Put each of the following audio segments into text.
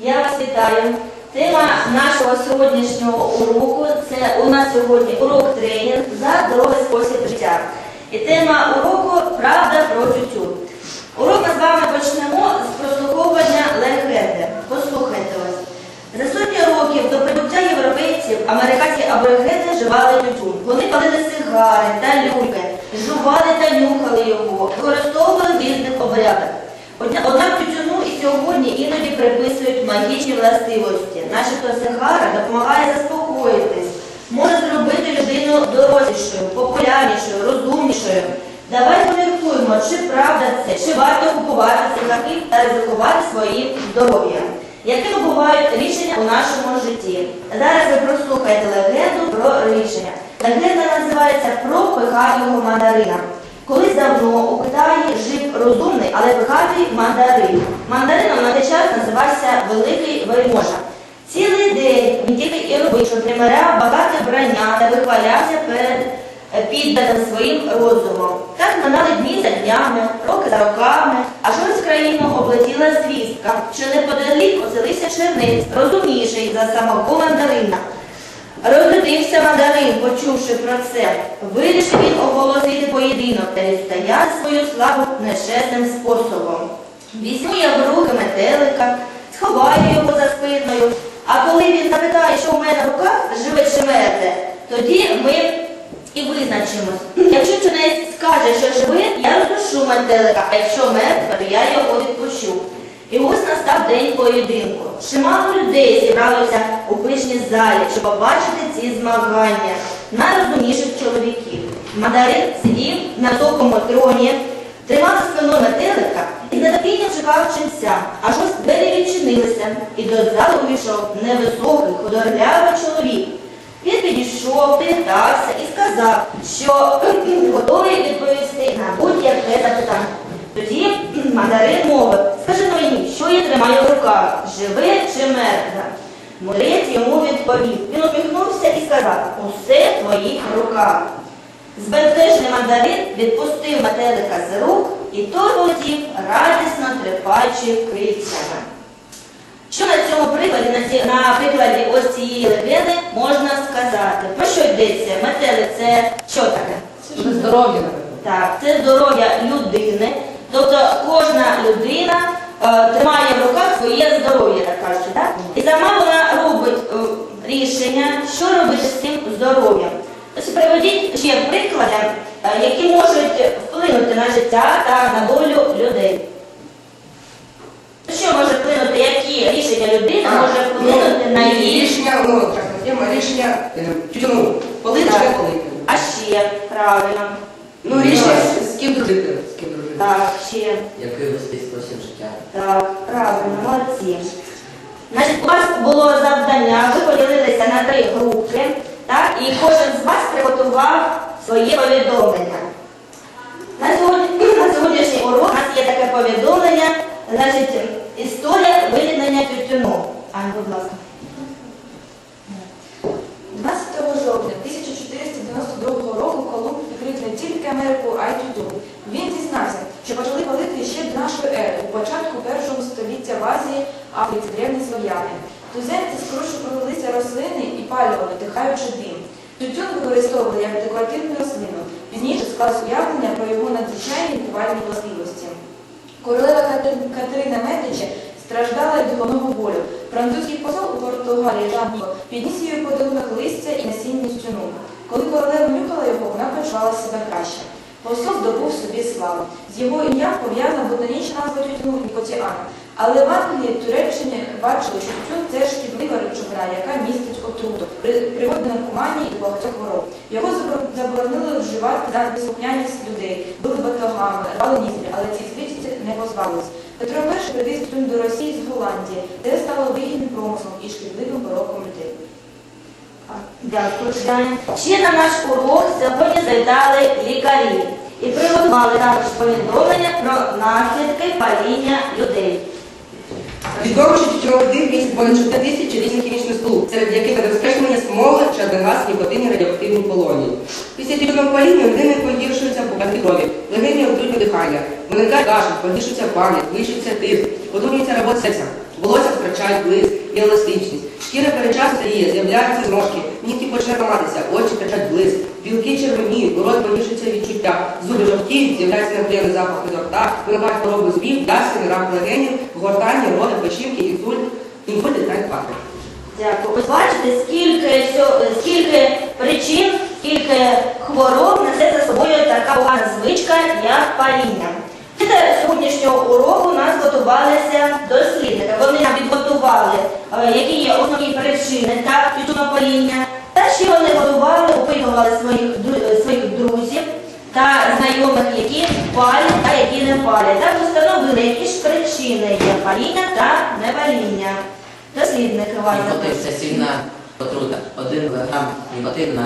Я вас вітаю. Тема нашого сьогоднішнього уроку це у нас сьогодні урок тренінг за здоровий спосіб життя. І тема уроку Правда про тютюн. Урок ми з вами почнемо з прослуховування легенди. Послухайте ось. За сотні років до прибуття європейців американські аборигени вживали тютюн. Вони палили сигари та люльки, жували та нюхали його, використовували в різних обрядах. Одна- Однак тютюну і сьогодні іноді приписують магічні властивості. Начебто сигара допомагає заспокоїтись, може зробити людину дорослішою, популярнішою, розумнішою. Давай поміркуємо, чи правда це, чи варто купувати цигарки та ризикувати своїм здоров'ям. Якими бувають рішення у нашому житті? Зараз ви прослухаєте легенду про рішення. Легенда називається про пихатого мандарина. Колись давно у Китаї жив розумний, але пихатий мандарин. Мандарином на той час називався Великий Вельможа. Цілий день він тільки і робив, що примиряв багате вбрання та вихвалявся перед е, підданим своїм розумом. Так минали дні за днями, роки за роками, аж ось країну облетіла звістка, що неподалік оселився черниць, розумніший за самого мандарина. Розлютився мандарин, почувши про це. Вирішив він оголосити поєдинок та відстояти свою славу нечесним способом. Візьму я в руки метелика, сховаю його за спиною, а коли він запитає, що в мене в руках живе чи мертве, тоді ми і визначимось. Якщо чунець скаже, що живе, я роздушу метелика, а якщо мертве, то я його відпущу. І ось настав день поєдинку. Чимало людей зібралося у пишній залі, щоб побачити ці змагання найрозумніших чоловіків. Мандарин сидів на високому троні, тримав за спиною метелика і з нетерпінням чекав ченця. Аж ось двері відчинилися, і до залу увійшов невисокий, худорлявий чоловік. Він підійшов, привітався і сказав, що готовий відповісти на будь-яке запитання. Тоді мандарин мовив, скажи мені, що я тримаю в руках, живе чи мертве? Морець йому відповів. Він усміхнувся і сказав, усе в твоїх руках. Збентежний мандарин відпустив метелика з рук, і той полетів радісно трепаючи крильцями. Що на цьому прикладі, на, ці, на прикладі ось цієї легенди можна сказати? Про що йдеться? Метелик це що таке? Це здоров'я. Так, це здоров'я людини. Тобто кожна людина е, тримає в руках своє здоров'я, так кажуть, так? І сама вона робить е, рішення, що робити з цим здоров'ям. Ось приведіть ще приклади, е, які можуть вплинути на життя та на долю людей. Що може вплинути, які рішення людина може вплинути на ну, її рішення, ну, так, тема рішення е, тютюну. Не Так. полити? А ще правильно. Ну, рішення з- з ким дружити, з ким дружити. Так, ще. Який вести спосіб життя? Так, правильно, молодці. Значить, у вас було завдання, ви поділилися на три групи, так, і кожен з вас приготував своє повідомлення. На, сьогодні, на сьогоднішній урок у нас є таке повідомлення, значить, історія виникнення тютюну. Ань, будь ласка. 12 жовтня 1492 року Колумб відкрив не тільки Америку, а й тютюн. Він дізнався, що почали палити ще до нашої ери, у початку першого століття в Азії, Африці, древні слов'яни. Туземці скоріше провелися рослини і палювали, дихаючи дим. Тютюн використовували як декоративну рослину. Пізніше склалось уявлення про його надзвичайні лікувальні властивості. Королева Катерина Медичі страждала від головного болю. Французький посол у Португалії Жанко підніс її подарунок листя і насіння тютюну. Коли королева нюхала його, вона почувала себе краще. Посол здобув собі славу. З його ім'ям пов'язана ботанічна назва тютюну Нікотіана. Але в Англії, Туреччині бачили, що тютюн це шкідлива речовина, яка містить отруту, при- приводить наркоманії і багатьох хвороб. Його заборонили вживати за неслухняність людей, били батогами, рвали ніздрі, але ці звичці не позбавились. Петро І привіз тютюн до Росії з Голландії, де стало вигідним промислом і шкідливим пороком людей. Дякую, Жаня. Ще на наш урок сьогодні завітали лікарі і приготували також повідомлення про наслідки паління людей. Відомо, що дим містить понад 4 тисячі різних хімічних сполук, серед яких забезпечення смоли, чадогаз, нікотин радіоактивні полоні. Після тютюнового паління людини погіршуються показники крові, легені отруйне дихання, виникає кашель, погіршується пам'ять, вищується тиск, подумається робота серця. Волосся втрачають блиск і еластичність. Шкіра перечасно старіє, з'являються зморшки, нігті почне ламатися, очі втрачають блиск, білки червоніють, у рот погіршується відчуття, зуби жовтіють, з'являється неприємний запах изо рта, виникають хвороби зубів, ясен, рак легенів, гортання, роди, печінки, інсульт, інсульт та інфаркт. Дякую. Ось бачите, скільки, скільки причин, скільки хвороб несе за собою така погана звичка, як паління. Після сьогоднішнього уроку у нас готувалися дослідники. Вони нам підготували, е, які є основні причини так, тютюнопаління. Ще вони готували, опитували своїх, е, своїх друзів та знайомих, які палять та які не палять. Так встановили, які ж причини є паління та непаління. Дослідники Ваня. Нікотин це сильна отрута. Один кілограм нікотин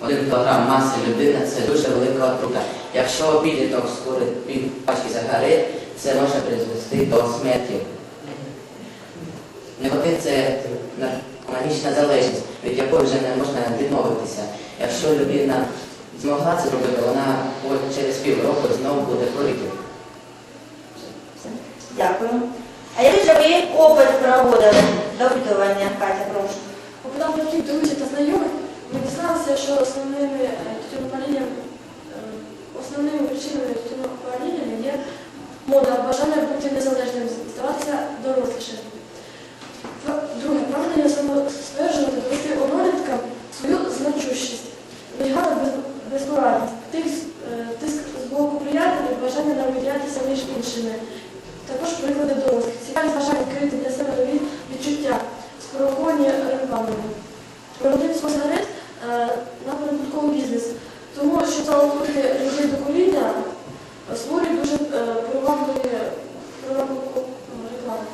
один кілограм маси людини це дуже велика отрута. Якщо підліток скурить пів пачки сигарет, це може призвести до смерті. Никотин це наркоманічна залежність, від якої вже не можна відмовитися. Якщо людина змогла це зробити, вона через півроку знову буде курити. Дякую. А який же ви опит проводили допитування, Катя, прошу? Попитав батьків, друзів та знайомих, ми дізналися, що основними е, тютюнопалінням, е, основними причинами тютюнопаління є мода, бажання бути незалежним, здаватися дорослішим. Друге, прагнення самостверджувати, довести одноліткам свою значущість, вигадати без, безпорадність, тиск, е, тиск з боку приятелів, бажання не виділятися між іншими. Також приклади дорослих. Цікавість бажання відкрити для себе нові відчуття, спровоковані рекламою. Виробництво сигарет е, на прибутковий бізнес, тому що залучити людей до куріння е, створює дуже е, привабливі привабливу рекламу.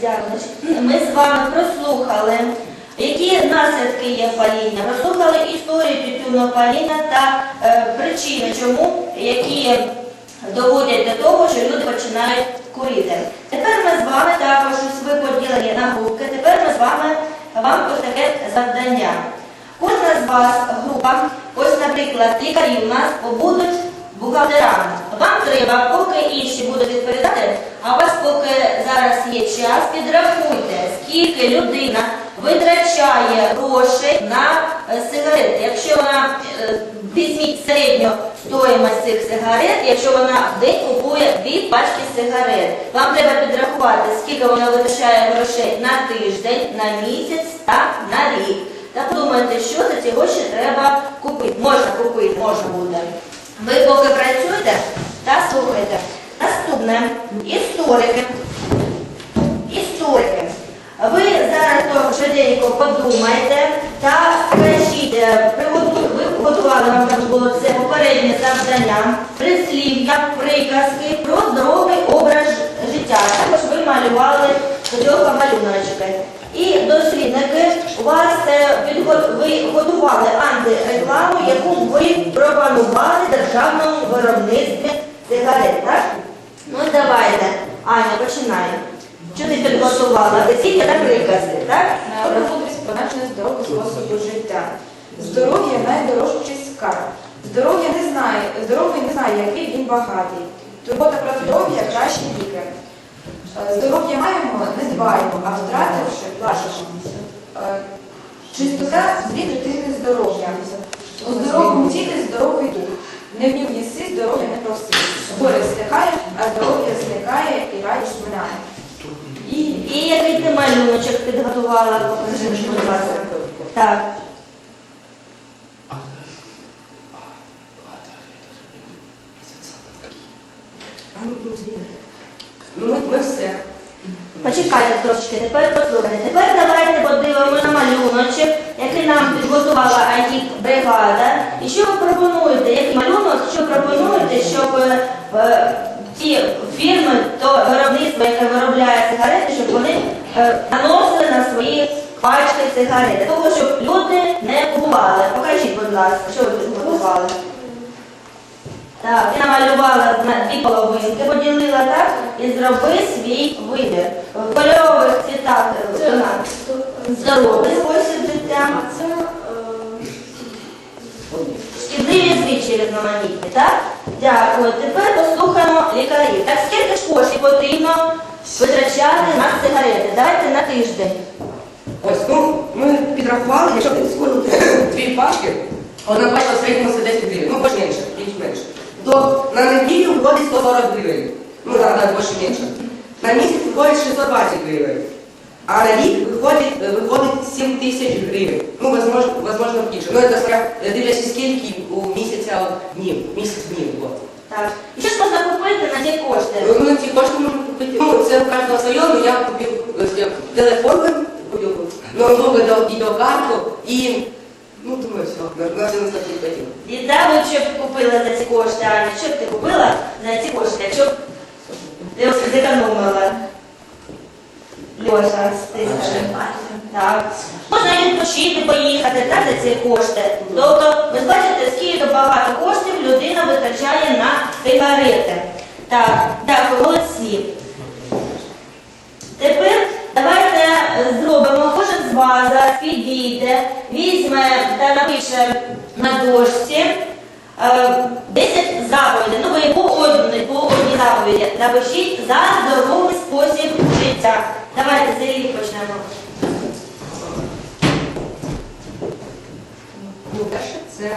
Дякую. Значить, Ми з вами прослухали, які наслідки є паління, прослухали історію тютюного паління та е, причини, чому, які доводять до того, що люди починають курити. Тепер ми з вами також ось ви поділені на групки. Тепер ми з вами вам ось таке завдання. Кожна з вас група, ось, наприклад, лікарі у нас будуть бухгалтерами. Вам треба, поки інші будуть відповідати, а у вас поки зараз є час, підрахуйте, скільки людина витрачає грошей на е, сигарети. Якщо вона е, візьміть середню стоїмость цих сигарет, якщо вона в день купує дві пачки сигарет, вам треба підрахувати, скільки вона витрачає грошей на тиждень, на місяць та на рік. Та подумайте, що за ці гроші треба купити. Можна купити, можна буде. Ви поки працюєте та слухайте. Наступне історики. Історики. Ви зараз швиденько подумайте та скажіть, е, ви готували вам там було це попереднє завдання, прислів'я, приказки про здоровий образ життя. Також ви малювали до цього малюночки. І дослідники вас ви готували антирекламу, яку ви пропонували державному виробництві сигарет, так? Ну давайте, Аня, починай. Що ти підготувала? Весілля та приказки, так? Мудрість позначена здорового способу життя. Здоров'я найдорожчий скарб. Здоров'я не знає, здоровий не знає, який він багатий. Турбота про здоров'я кращі лікар. Е, Здоров'я маємо, не дбаємо, а втративши, плачемо. Чистота дві третини здоров'я. У здоровому тілі здоровий дух. Не в нім їси, здоров'я не проси. Горе стихає, а здоров'я зникає і радість минає. І І який ти малюночок підготувала, покажи, будь ласка. Так. Ну, ми, ми все. Почекайте трошки, тепер послухайте. Тепер давайте подивимося на малюночок, який нам підготувала АІК бригада. І що ви пропонуєте? Який малюнок, що пропонуєте, щоб е, е, ті фірми, то виробництво, яке виробляє сигарети, щоб вони е, наносили на свої пачки сигарети, того, щоб люди не купували. Покажіть, будь ласка, що ви підготували. Так, ти намалювала на дві половинки, поділила так і зроби свій вибір. В кольорових цвітах е, вона здоровий спосіб життя, Це е, шкідливі звичаї різноманітні, так? Дякую. Тепер послухаємо лікарів. Так скільки ж коштів потрібно витрачати на сигарети. Давайте на тиждень. Ось, ну, ми підрахували, якщо ти скоро дві пачки, одна пачка в середньому це 10 гривень, ну, хоч менше, більш менше. То на неділю виходить 140 гривень. Ну, да, да, більше менше. На місяць виходить 620 гривень. А на рік виходить, е, виходить 7 тисяч гривень. Ну, возможно, возможно більше. Ну, це е, дивлячись, скільки у місяця днів, місяць днів. От. Так. І що ж можна купити на ці кошти? Ну, на ці кошти можна купити. Ну, це у кожного своє, ну я купив я телефон, купив ноутбук, відео- відеокарту і, ну, думаю, все, на, на все наступні хотів. І да, ви б що б купила за ці кошти, Аня? Що б ти купила за ці кошти, якщо б ти зекономила? Льоша, ти скажи. Так. Можна відпочити, поїхати, так, за ці кошти. Тобто, ви бачите, скільки багато коштів людина витрачає на сигарети. Так, дякую, молодці. Тепер давайте зробимо, кожен з вас зараз підійде, візьме та напише на дошці е, 10 заповідей. Ну, по одній, по одній заповіді напишіть за здоровий спосіб життя. Давайте з почнемо. Ну, перше, це...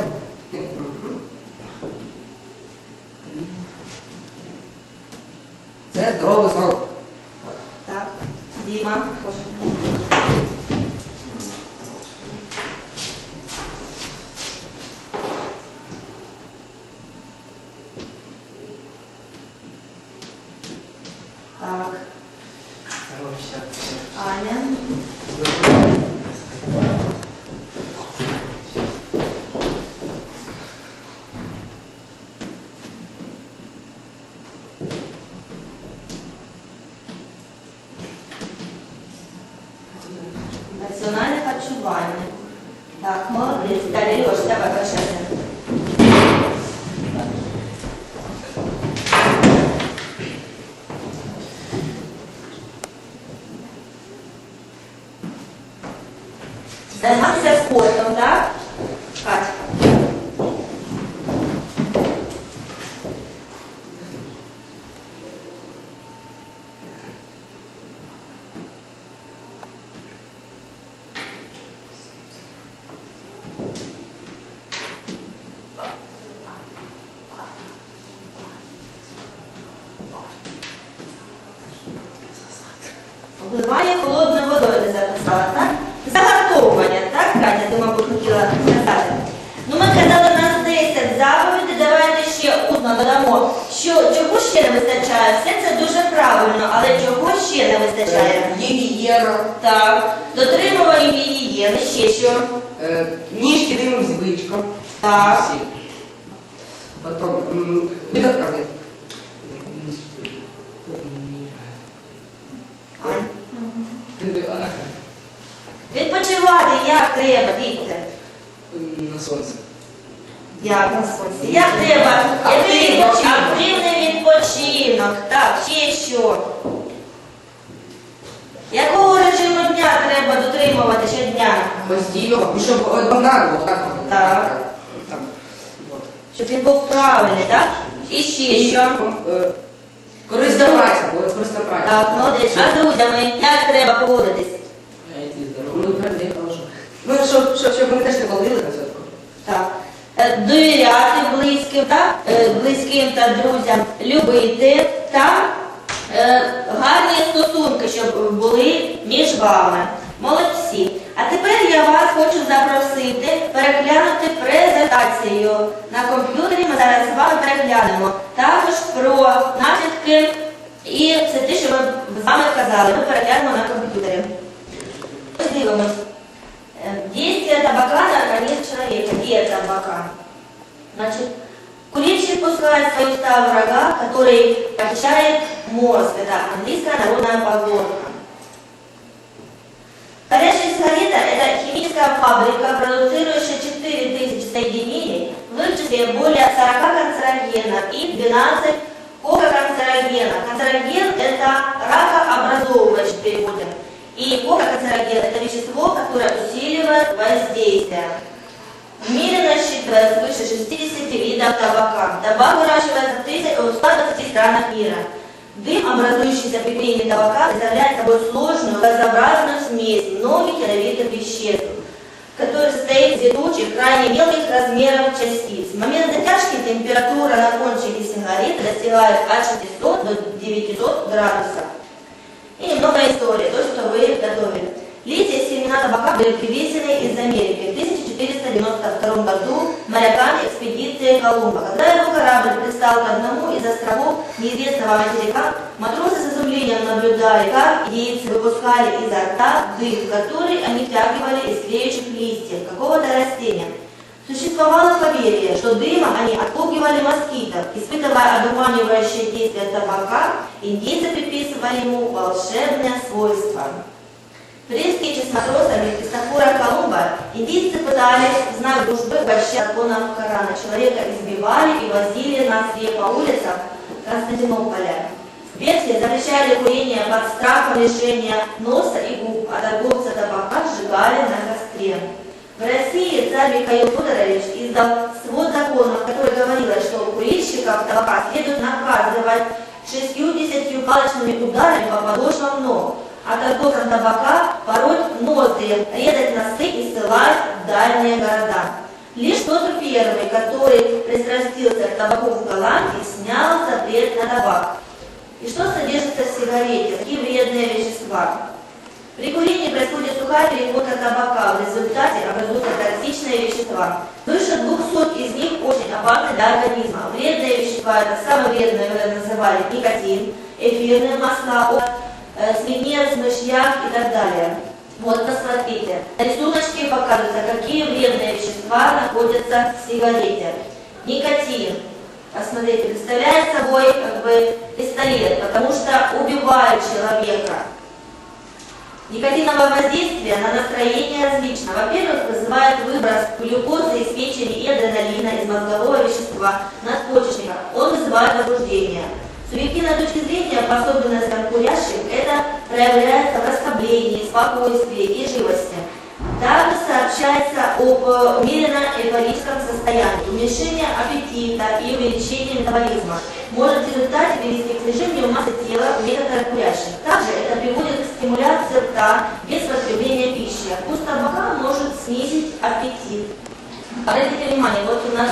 Це здоровий сон. Так, Діма. Так, Аня. Національне харчування. Так, молодець. Далі Льош, давай почати. Займатися спортом, так? Катя. Вливання холодною водою ти записала, так? Загартовування, так, Катя, ти, мабуть, хотіла сказати. Ну, ми казали, у нас 10 заповідей, давайте ще усно додамо, що чого ще не вистачає. Все це дуже правильно, але чого ще не вистачає? Гігієна, Так, дотримування гігієни, ще що? е, ніж єдиним звичкам. Так. Всі. Потім, м. Ань. Відпочивати як треба, діти? На сонце. Як на сонці? Як треба? Відпочинок? Активний відпочинок. Так, ще що? Дотримувати щодня? Постійно, щоб однарно, так. Так. Так. От. Щоб він був правильний, так? І ще що? Е, бо корисна. Так, молодець. А з друзями як треба поводитись? Ну, правда, я кажу. Ну, щоб, щоб, щоб вони теж не балдили на святку. Так. Е, Довіряти близьким, так? Е, близьким та друзям, любити та е, гарні стосунки, щоб були між вами. Молодці. А тепер я вас хочу запросити переглянути презентацію. На комп'ютері ми зараз з вами переглянемо. Також про наслідки і все те, що ми з вами казали. Ми переглянемо на комп'ютері. Ось дивимось. Э, Действие табака на организм человека. Где табака? Значит, курильщик пускает в свои уста врага, который очищает мозг. Это английская народная поговорка. Горящая сигарета – это химическая фабрика, продуцирующая 4000 соединений, в их числе более 40 канцерогенов и 12 кококанцерогенов. Канцероген – это ракообразовывающий в переводе. И кококанцероген – это вещество, которое усиливает воздействие. В мире насчитывается свыше 60 видов табака. Табак выращивается в 30 в 120 странах мира. Дым, образующийся при курении табака, представляет собой сложную, газообразную смесь многих ядовитых веществ, который состоит из летучих, крайне мелких размеров частиц. В момент затяжки температура на кончике сигареты достигает от 600 до 900 градусов. И немного истории, то, что вы готовили. И семена табака были привезены из Америки в 1492 году моряками экспедиции Колумба. Когда его корабль пристал к одному из островов неизвестного материка, матросы с изумлением наблюдали, как индейцы выпускали изо рта дым, который они втягивали из тлеющих листьев какого-то растения. Существовало поверье, что дымом они отпугивали москитов. Испытывая одурманивающее действие табака, индейцы приписывали ему волшебное свойство. С матросами Христофора Колумба индийцы пытались в знак дружбы обращать законов Корана. Человека избивали и возили на острие по улицам Константинополя. Версии запрещали курение под страхом лишения носа и губ, а торговца табака сжигали на костре. В России царь Михаил Федорович издал свод законов, который говорилось, что курильщиков табака следует наказывать шестью-десятью палочными ударами по подошвам ног, а торговцам табака ноздри, резать носы и ссылать в дальние города. Лишь Петр I, который пристрастился к табаку в Голландии, снял запрет на табак. И что содержится в сигарете? Какие вредные вещества? При курении происходит сухая перемотка табака, в результате образуются токсичные вещества. Выше 200 из них очень опасны для организма. Вредные вещества, это самые вредные, мы называли никотин, эфирные масла, э, свинец, мышьяк и так далее. Вот, посмотрите. На рисуночке показывается, какие вредные вещества находятся в сигарете. Никотин. Посмотрите, представляет собой как бы пистолет, потому что убивает человека. Никотиновое воздействие на настроение различно. Во-первых, вызывает выброс глюкозы из печени и адреналина из мозгового вещества надпочечника. Он вызывает возбуждение. С субъективной точки зрения, по особенностям курящих, это проявляется в расслаблении, спокойствии и живости. Также сообщается об э, умеренно эйфорическом состоянии, уменьшение аппетита и увеличение метаболизма. Может в результате привести к снижению массы тела у некоторых курящих. Также это приводит к стимуляции рта без потребления пищи. Вкус табака может снизить аппетит. Обратите внимание, вот у нас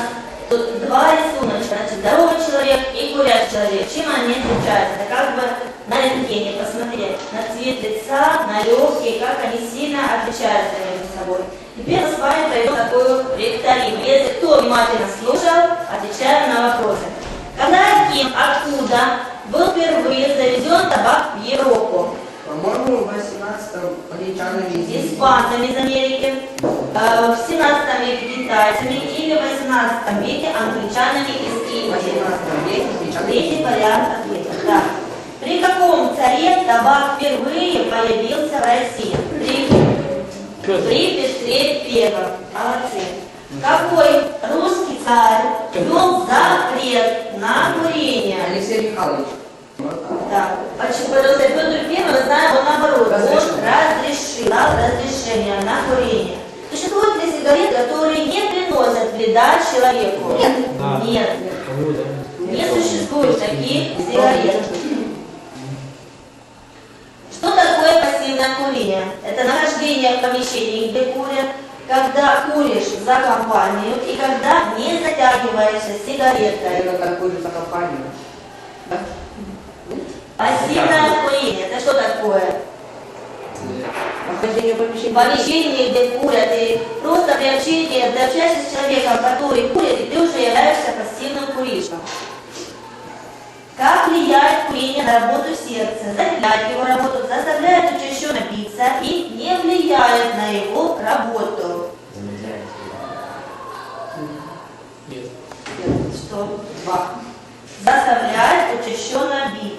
тут два рисуночка, значит, здоровый человек и курящий человек. Чем они отличаются? Это как бы на рентгене посмотреть на цвет лица, на легкие, как они сильно отличаются между собой. Теперь мы с вами пройдем такую викторину. Если кто внимательно слушал, отвечаем на вопросы. Когда и откуда был впервые завезен табак в Европу? По-моему, в 18-м англичанами из Испанцами из Америки, э, в 17 веке китайцами или в 18 веке англичанами из Индии. 18 веке англичанами Третий вариант ответа. Да. При каком царе табак впервые появился в России? При, при Петре Первом. Молодцы. Какой русский царь ввел запрет на курение? Алексей Михайлович. Да. Почему? Потому что Петр Первый, мы знаем, он наоборот, Разрешил. он разрешил, дал разрешение на курение. Сигареты, которые не приносят вреда человеку? Нет. Нет. Не существует таких сигарет. Что такое пассивное курение? Это нахождение в помещении, где курят, когда куришь за компанию и когда не затягиваешься сигаретой. Это такой же за компанию. Пассивное курение, это что такое? Нахождение в помещении. помещении, где курят, и просто при общении, ты общаешься с человеком, который курит, и ты уже являешься пассивным курильщиком. Как влияет курение на работу сердца, замедляет его работу, заставляет учащенно биться и не влияет на его работу. Что? Два. Заставляет учащенно биться.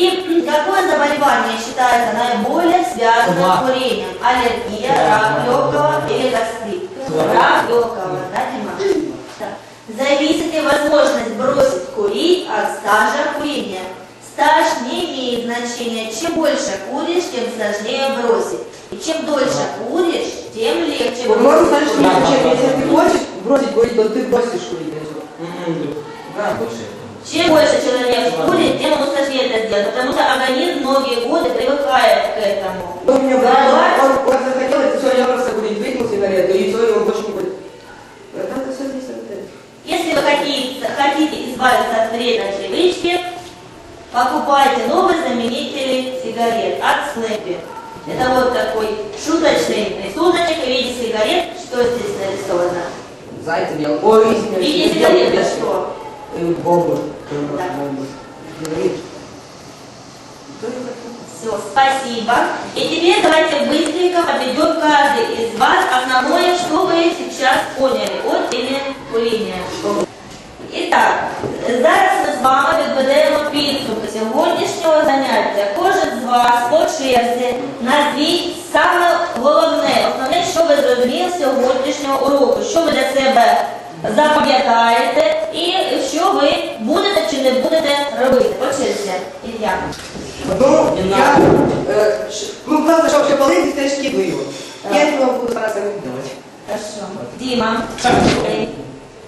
И какое заболевание считается наиболее связанным с курением? Аллергия, рак легкого или гастрит? Рак легкого, да, Дима? Зависит ли возможность бросить курить от стажа курения? Стаж не имеет значения. Чем больше куришь, тем сложнее бросить. И чем дольше куришь, тем легче Вот можно сказать, бросить. что если ты хочешь бросить курить, то ты бросишь курить. Да, больше. Чем больше человек вас по черзі назвіть саме головне, основне, що ви зрозуміли з сьогоднішнього уроку, що ви для себе запам'ятаєте і що ви будете чи не будете робити. По черзі. Ілля. Ну, я, э, ш- ну, правда, что вообще полы здесь шкидываю. Я этого буду стараться не делать. Хорошо. Діма. Ей.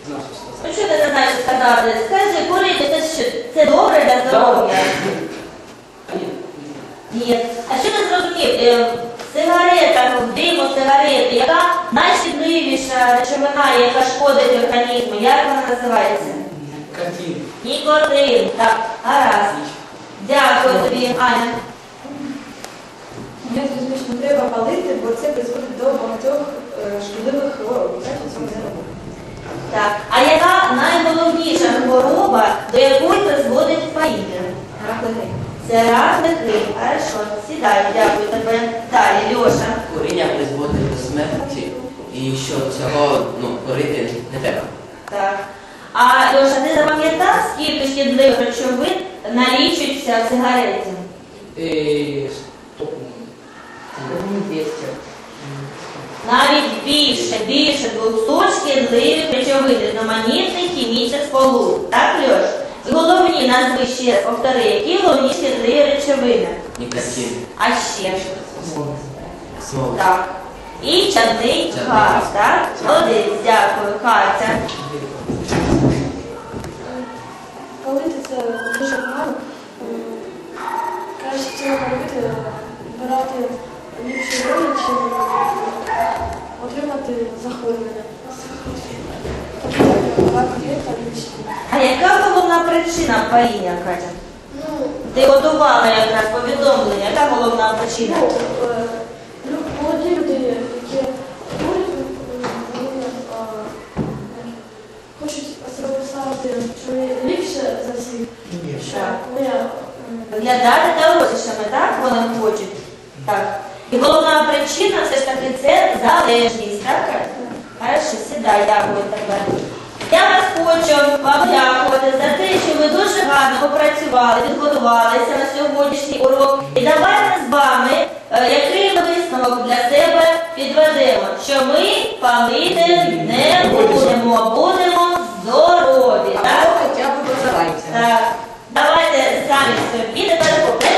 Ну що ти не знаєш сказати? Скажи, курити це що? Це добре для здоров'я? Ні. А що ти зрозумів? Е, В сигаретах, в диму сигарети, яка найшкідливіша речовина, яка шкодить організму? Як вона називається? Картин. Нікотин. Так, гаразд. Дякую тобі, Аня. Я зрозумів, треба палити, бо це призводить до багатьох е, шкідливих хвороб. Так, не. А яка найголовніша хвороба, до якої призводить паїння? Рак легень. Легень. Хорошо, сідай, дякую тебе. Далі, Льоша. Куріння призводить до смерті, і що цього ну, курити не треба. Так. А Льоша, ти запам'ятав, скільки шкідливих речовин налічується в сигареті? Навіть більше, більше 200 шкідливих речовин різноманітних хімічних сполук. Так, Льош? І головні назви ще раз повтори, які головні шкідливі речовини? Нікотин. А ще? Смол. Так. І чадний газ, так? Молодець, дякую, Катя. Палити це дуже погано. Краще цього робити, брати ліпші ролі, чим отримати захворювання. А яка головна причина паїння, Катя? Ну, Ти готувала якраз повідомлення, яка головна причина? ну, е, лю- молоді люди, які курять, вони а, хочуть себе поставити, що вони ліпше за всіх. Що вони Виглядати так? Вони хочуть. Так. І головна причина все ж таки це залежність, так? Катя? Хорошо, сідай, дякую тебе. Я вас хочу вам дякувати за те, що ви дуже гарно попрацювали, підготувалися на сьогоднішній урок. І давайте з вами, е, який висновок для себе підведемо, що ми палити не будемо, будемо здорові. Так? Хоча б Так. Давайте самі собі тепер